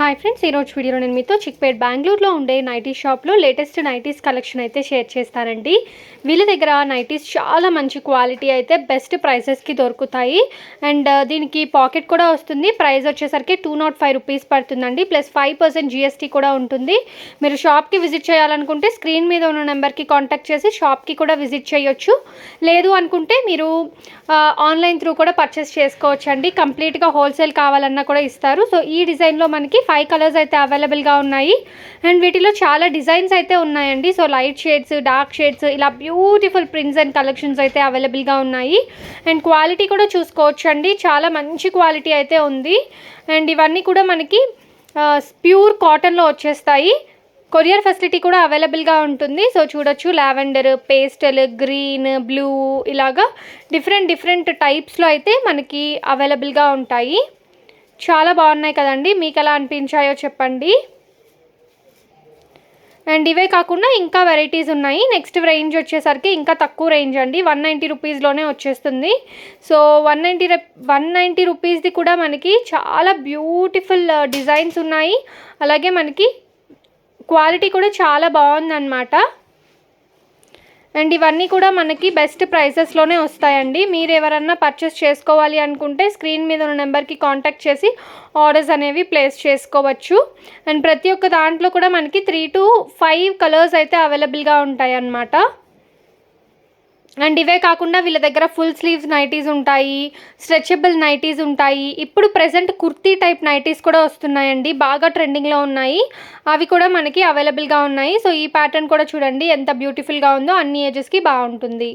Hi friends ఈరోజు వీడియోలో నేను మీతో చిక్పేట్ బెంగళూరులో ఉండే నైటీ షాప్లో లేటెస్ట్ నైటీస్ కలెక్షన్ అయితే షేర్ చేస్తానండి. వీళ్ళ దగ్గర నైటీస్ చాలా మంచి క్వాలిటీ అయితే బెస్ట్ ప్రైజెస్కి దొరుకుతాయి. అండ్ uh, దీనికి పాకెట్ కూడా వస్తుంది. ప్రైస్ వచ్చేసరికి టూ నాట్ ఫైవ్ రూపీస్ పడుతుందండి. ప్లస్ ఫైవ్ పర్సెంట్ జిఎస్టీ కూడా ఉంటుంది. మీరు షాప్కి విజిట్ చేయాలనుకుంటే స్క్రీన్ మీద ఉన్న నెంబర్కి కాంటాక్ట్ చేసి షాప్కి కూడా విజిట్ చేయొచ్చు. లేదు అనుకుంటే మీరు uh, ఆన్లైన్ త్రూ కూడా పర్చేస్ చేసుకోవచ్చు అండి కంప్లీట్గా హోల్సేల్ కావాలన్నా కూడా ఇస్తారు. సో ఈ డిజైన్లో మనకి ఫైవ్ కలర్స్ అయితే అవైలబుల్గా ఉన్నాయి. అండ్ వీటిలో చాలా డిజైన్స్ అయితే ఉన్నాయండి. So light shades dark shades ఇలా బ్యూటిఫుల్ ప్రింట్స్ అండ్ కలెక్షన్స్ అయితే అవైలబుల్గా ఉన్నాయి. అండ్ క్వాలిటీ కూడా చూసుకోవచ్చు అండి చాలా మంచి క్వాలిటీ అయితే ఉంది. అండ్ ఇవన్నీ కూడా మనకి ప్యూర్ కాటన్లో వచ్చేస్తాయి. కొరియర్ ఫెసిలిటీ కూడా అవైలబుల్గా ఉంటుంది. సో చూడొచ్చు లావెండర్ పేస్టల్ గ్రీన్ బ్లూ ఇలాగా డిఫరెంట్ డిఫరెంట్ టైప్స్లో అయితే మనకి అవైలబుల్గా ఉంటాయి. చాలా బాగున్నాయి కదండి. మీకు ఎలా అనిపించాయో చెప్పండి. అండ్ ఇవే కాకుండా ఇంకా వెరైటీస్ ఉన్నాయి. నెక్స్ట్ రేంజ్ వచ్చేసరికి ఇంకా తక్కువ రేంజ్ అండి. వన్ నైంటీ రూపీస్లోనే వచ్చేస్తుంది. So one ninety one ninety రూపీస్ది కూడా మనకి చాలా బ్యూటిఫుల్ డిజైన్స్ ఉన్నాయి. అలాగే మనకి క్వాలిటీ కూడా చాలా బాగుందన్నమాట. అండ్ ఇవన్నీ కూడా మనకి బెస్ట్ ప్రైసెస్లోనే వస్తాయండి. మీరు ఎవరన్నా పర్చేస్ చేసుకోవాలి అనుకుంటే స్క్రీన్ మీద ఉన్న నెంబర్కి కాంటాక్ట్ చేసి ఆర్డర్స్ అనేవి ప్లేస్ చేసుకోవచ్చు. అండ్ ప్రతి ఒక్క దాంట్లో కూడా మనకి త్రీ టు ఫైవ్ కలర్స్ అయితే అవైలబుల్గా ఉంటాయి అన్నమాట అండ్ ఇవే కాకుండా వీళ్ళ దగ్గర ఫుల్ స్లీవ్స్ నైటీస్ ఉంటాయి స్ట్రెచబుల్ నైటీస్ ఉంటాయి. ఇప్పుడు ప్రజెంట్ కుర్తీ టైప్ నైటీస్ కూడా వస్తున్నాయండి. బాగా ట్రెండింగ్లో ఉన్నాయి. అవి కూడా మనకి అవైలబుల్గా ఉన్నాయి. సో ఈ ప్యాటర్న్ కూడా చూడండి ఎంత బ్యూటిఫుల్గా ఉందో అన్ని ఏజెస్కి బాగుంటుంది.